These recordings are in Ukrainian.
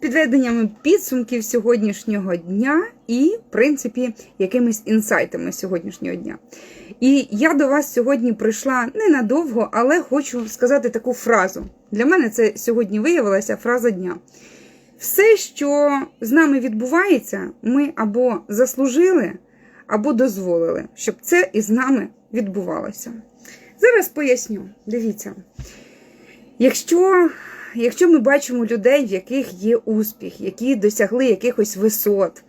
підведеннями підсумків сьогоднішнього дня і, в принципі, якимись інсайтами сьогоднішнього дня. І я до вас сьогодні прийшла ненадовго, але хочу сказати таку фразу. Для мене це сьогодні виявилася фраза дня. Все, що з нами відбувається, ми або заслужили, або дозволили, щоб це із нами відбувалося. Зараз поясню. Дивіться. Якщо, якщо ми бачимо людей, в яких є успіх, які досягли якихось висот,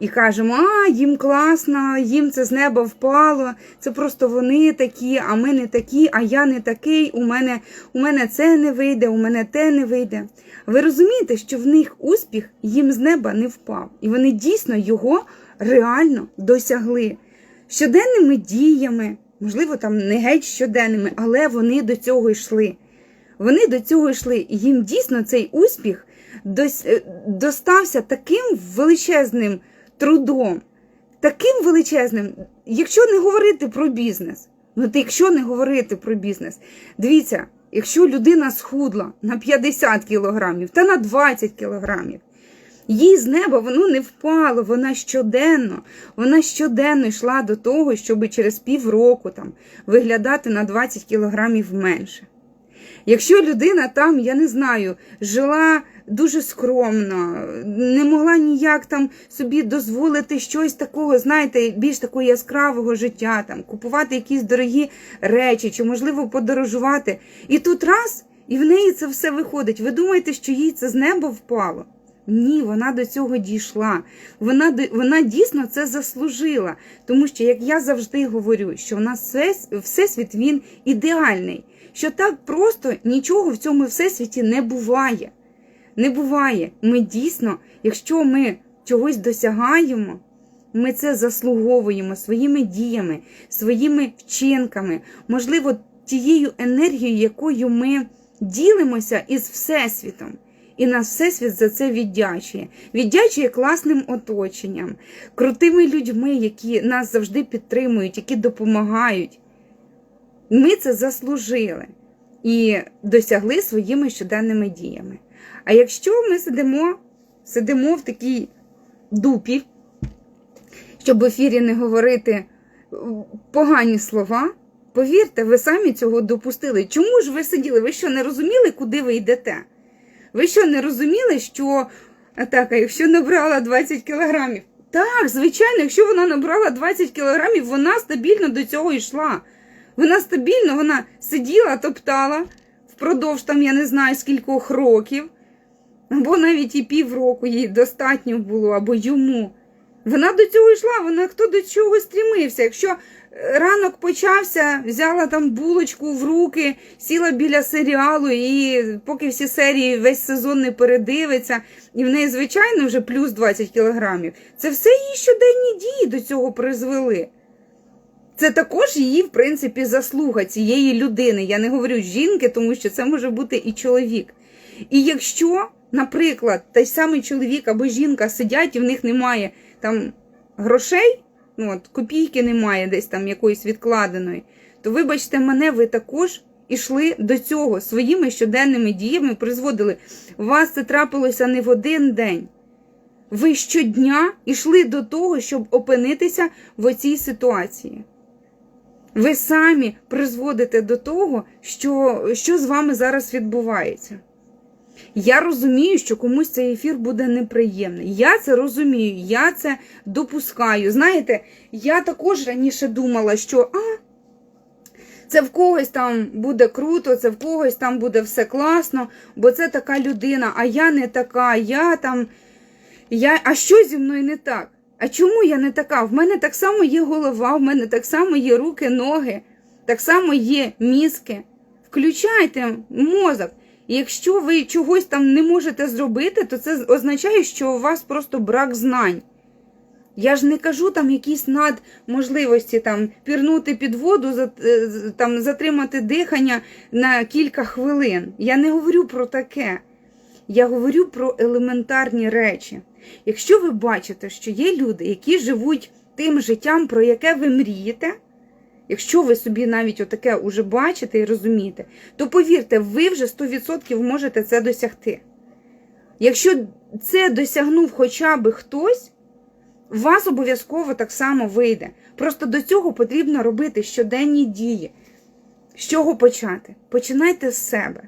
і кажемо, а їм класно, їм це з неба впало, це просто вони такі, а ми не такі, а я не такий, у мене, у мене це не вийде, у мене те не вийде. Ви розумієте, що в них успіх їм з неба не впав, і вони дійсно його реально досягли щоденними діями, можливо, там не геть щоденними, але вони до цього йшли. Вони до цього йшли, і їм дійсно цей успіх е, достався таким величезним трудом, таким величезним, якщо не говорити про бізнес. Ну, то якщо не говорити про бізнес, дивіться, якщо людина схудла на 50 кілограмів та на 20 кілограмів, їй з неба воно не впало, вона щоденно, вона щоденно йшла до того, щоб через півроку там виглядати на 20 кілограмів менше. Якщо людина там, я не знаю, жила дуже скромно, не могла ніяк там собі дозволити щось такого, знаєте, більш такого яскравого життя, там, купувати якісь дорогі речі, чи, можливо, подорожувати. І тут раз, і в неї це все виходить. Ви думаєте, що їй це з неба впало? Ні, вона до цього дійшла. Вона вона дійсно це заслужила. Тому що, як я завжди говорю, що в нас все, всесвіт він ідеальний, що так просто нічого в цьому всесвіті не буває. Не буває. Ми дійсно, якщо ми чогось досягаємо, ми це заслуговуємо своїми діями, своїми вчинками, можливо, тією енергією, якою ми ділимося із Всесвітом. І нас Всесвіт за це віддячує. Віддячує класним оточенням, крутими людьми, які нас завжди підтримують, які допомагають. Ми це заслужили і досягли своїми щоденними діями. А якщо ми сидимо, сидимо в такій дупі, щоб в ефірі не говорити погані слова, повірте, ви самі цього допустили. Чому ж ви сиділи? Ви що не розуміли, куди ви йдете? Ви що не розуміли, що так, а якщо набрала 20 кілограмів? Так, звичайно, якщо вона набрала 20 кілограмів, вона стабільно до цього йшла. Вона стабільно, вона сиділа, топтала впродовж там, я не знаю, скількох років, або навіть і півроку їй достатньо було, або йому. Вона до цього йшла, вона хто до чого стрімився. Якщо ранок почався, взяла там булочку в руки, сіла біля серіалу, і поки всі серії весь сезон не передивиться, і в неї, звичайно, вже плюс 20 кілограмів. Це все її щоденні дії до цього призвели. Це також її, в принципі, заслуга цієї людини. Я не говорю жінки, тому що це може бути і чоловік. І якщо, наприклад, той самий чоловік або жінка сидять і в них немає там грошей, ну от копійки немає десь там якоїсь відкладеної, то вибачте мене, ви також ішли до цього своїми щоденними діями, призводили. У вас це трапилося не в один день. Ви щодня йшли до того, щоб опинитися в оцій ситуації. Ви самі призводите до того, що, що з вами зараз відбувається. Я розумію, що комусь цей ефір буде неприємний. Я це розумію, я це допускаю. Знаєте, я також раніше думала, що а, це в когось там буде круто, це в когось там буде все класно, бо це така людина, а я не така, я там. Я, А що зі мною не так? А чому я не така? В мене так само є голова, в мене так само є руки, ноги, так само є мізки. Включайте мозок. Якщо ви чогось там не можете зробити, то це означає, що у вас просто брак знань. Я ж не кажу там якісь надможливості там пірнути під воду, е, там, затримати дихання на кілька хвилин. Я не говорю про таке. Я говорю про елементарні речі. Якщо ви бачите, що є люди, які живуть тим життям, про яке ви мрієте, якщо ви собі навіть отаке уже бачите і розумієте, то повірте, ви вже 100% можете це досягти. Якщо це досягнув хоча б хтось, вас обов'язково так само вийде. Просто до цього потрібно робити щоденні дії. З чого почати? Починайте з себе.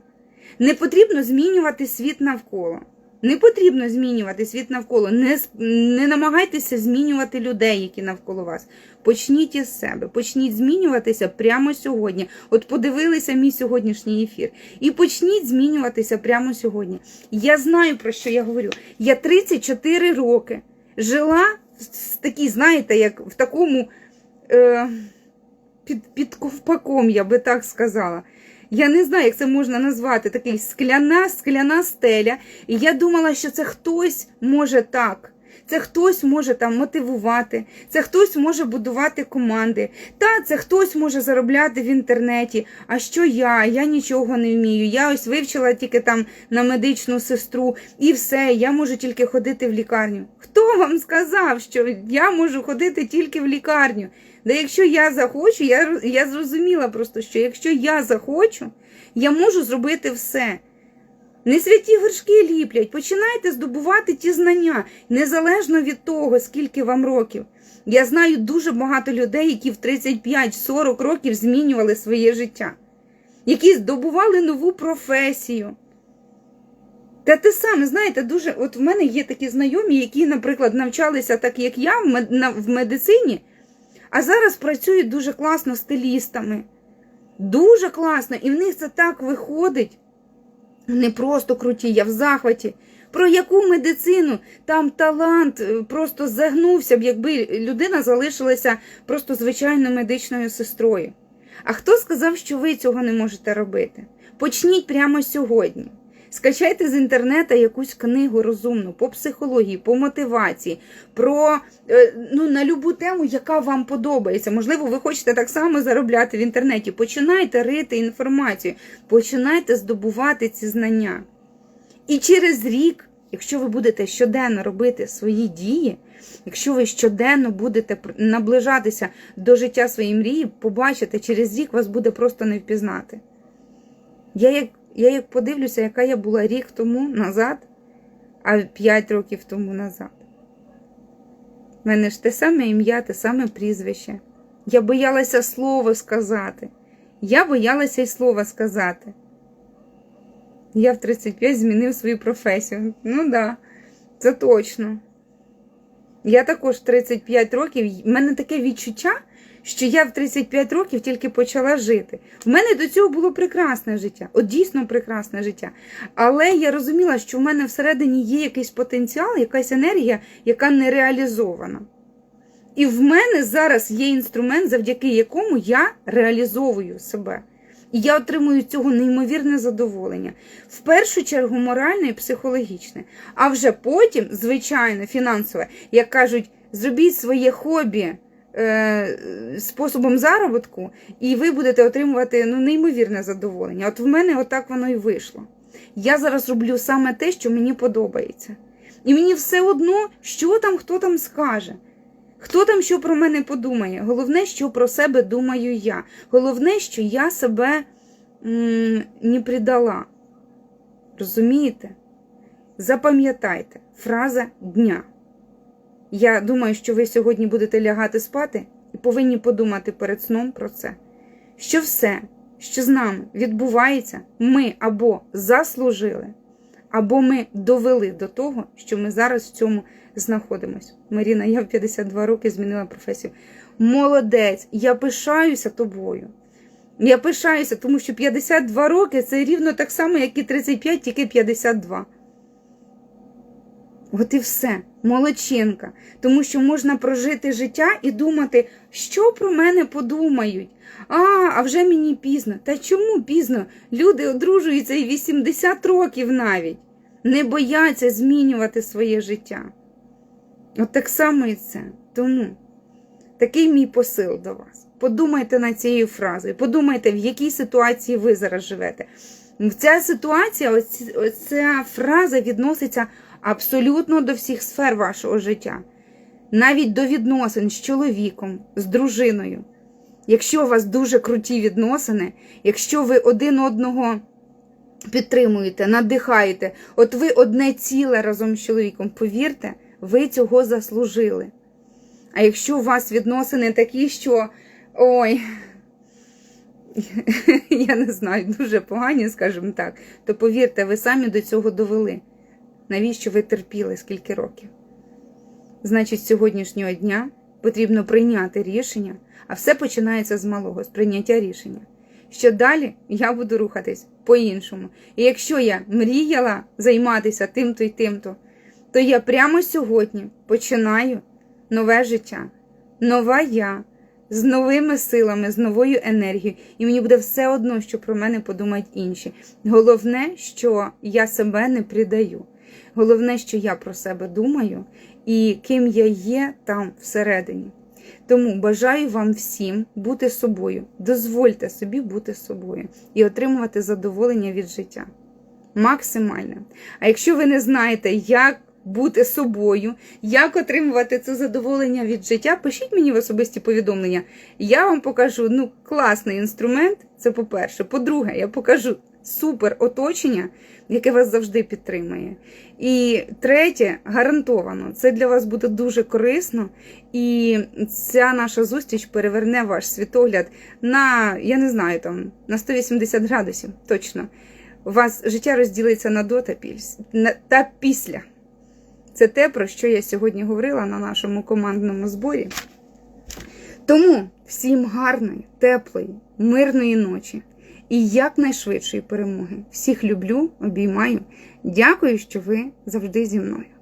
Не потрібно змінювати світ навколо. Не потрібно змінювати світ навколо. Не, не намагайтеся змінювати людей, які навколо вас. Почніть із себе, почніть змінюватися прямо сьогодні. От подивилися мій сьогоднішній ефір. І почніть змінюватися прямо сьогодні. Я знаю, про що я говорю. Я 34 роки жила в такій, знаєте, як в такому е, під, під ковпаком, я би так сказала. Я не знаю, як це можна назвати, такий скляна, скляна стеля. І я думала, що це хтось може так. Це хтось може там мотивувати, це хтось може будувати команди. Та це хтось може заробляти в інтернеті. А що я? Я нічого не вмію. Я ось вивчила тільки там на медичну сестру, і все, я можу тільки ходити в лікарню. Хто вам сказав, що я можу ходити тільки в лікарню? Да якщо я захочу, я, я зрозуміла просто, що якщо я захочу, я можу зробити все. Не святі горшки ліплять, починайте здобувати ті знання, незалежно від того, скільки вам років. Я знаю дуже багато людей, які в 35-40 років змінювали своє життя, які здобували нову професію. Та те саме, знаєте, дуже, от в мене є такі знайомі, які, наприклад, навчалися так, як я, в медицині, а зараз працюють дуже класно стилістами. Дуже класно, і в них це так виходить. Не просто круті, я в захваті. Про яку медицину? Там талант е, просто загнувся б, якби людина залишилася просто звичайною медичною сестрою. А хто сказав, що ви цього не можете робити? Почніть прямо сьогодні. Скачайте з інтернету якусь книгу розумну по психології, по мотивації, про е, ну, на любу тему, яка вам подобається. Можливо, ви хочете так само заробляти в інтернеті. Починайте рити інформацію, починайте здобувати ці знання. І через рік, якщо ви будете щоденно робити свої дії, якщо ви щоденно будете наближатися до життя своєї мрії, побачите, через рік вас буде просто не впізнати. Я як, я як подивлюся, яка я була рік тому назад, а 5 років тому назад. У мене ж те саме ім'я, те саме прізвище. Я боялася слово сказати. Я боялася й слова сказати. Я в 35 змінив свою професію. Ну так, да, це точно. Я також 35 років, в мене таке відчуття, що я в 35 років тільки почала жити. В мене до цього було прекрасне життя, от дійсно прекрасне життя. Але я розуміла, що в мене всередині є якийсь потенціал, якась енергія, яка не реалізована. І в мене зараз є інструмент, завдяки якому я реалізовую себе. І я отримую цього неймовірне задоволення. В першу чергу моральне і психологічне. А вже потім, звичайно, фінансове, як кажуть, зробіть своє хобі е, способом заробітку, і ви будете отримувати ну, неймовірне задоволення. От в мене отак воно і вийшло. Я зараз роблю саме те, що мені подобається. І мені все одно, що там хто там скаже. Хто там що про мене подумає? Головне, що про себе думаю я. Головне, що я себе не предала. Розумієте? Запам'ятайте, фраза дня. Я думаю, що ви сьогодні будете лягати спати і повинні подумати перед сном про це. Що все, що з нами відбувається, ми або заслужили, або ми довели до того, що ми зараз в цьому знаходимося. Маріна, я в 52 роки змінила професію. Молодець, я пишаюся тобою. Я пишаюся, тому що 52 роки це рівно так само, як і 35, тільки 52. От і все, молодчинка. Тому що можна прожити життя і думати, що про мене подумають. А, а вже мені пізно. Та чому пізно? Люди одружуються і 80 років навіть. Не бояться змінювати своє життя. От так само і це. Тому такий мій посил до вас. Подумайте над цією фразою, подумайте, в якій ситуації ви зараз живете. Ця ситуація, оця фраза відноситься абсолютно до всіх сфер вашого життя, навіть до відносин з чоловіком, з дружиною. Якщо у вас дуже круті відносини, якщо ви один одного підтримуєте, надихаєте. От ви одне ціле разом з чоловіком, повірте, ви цього заслужили. А якщо у вас відносини такі, що ой, я не знаю, дуже погані, скажімо так, то повірте, ви самі до цього довели. Навіщо ви терпіли скільки років? Значить, з сьогоднішнього дня потрібно прийняти рішення, а все починається з малого, з прийняття рішення. Що далі я буду рухатись по-іншому. І якщо я мріяла займатися тим-то і тим-то, то я прямо сьогодні починаю нове життя, нова я, з новими силами, з новою енергією, і мені буде все одно, що про мене подумають інші. Головне, що я себе не придаю. Головне, що я про себе думаю і ким я є там всередині. Тому бажаю вам всім бути собою. Дозвольте собі бути собою і отримувати задоволення від життя. Максимальне. А якщо ви не знаєте, як бути собою, як отримувати це задоволення від життя, пишіть мені в особисті повідомлення. Я вам покажу ну, класний інструмент. Це по-перше. По-друге, я покажу супер оточення, яке вас завжди підтримує. І третє, гарантовано, це для вас буде дуже корисно, і ця наша зустріч переверне ваш світогляд на, я не знаю, там, на 180 градусів. Точно. У вас життя розділиться на до та після. Це те, про що я сьогодні говорила на нашому командному зборі. Тому всім гарної, теплої, мирної ночі і якнайшвидшої перемоги. Всіх люблю, обіймаю. Дякую, що ви завжди зі мною.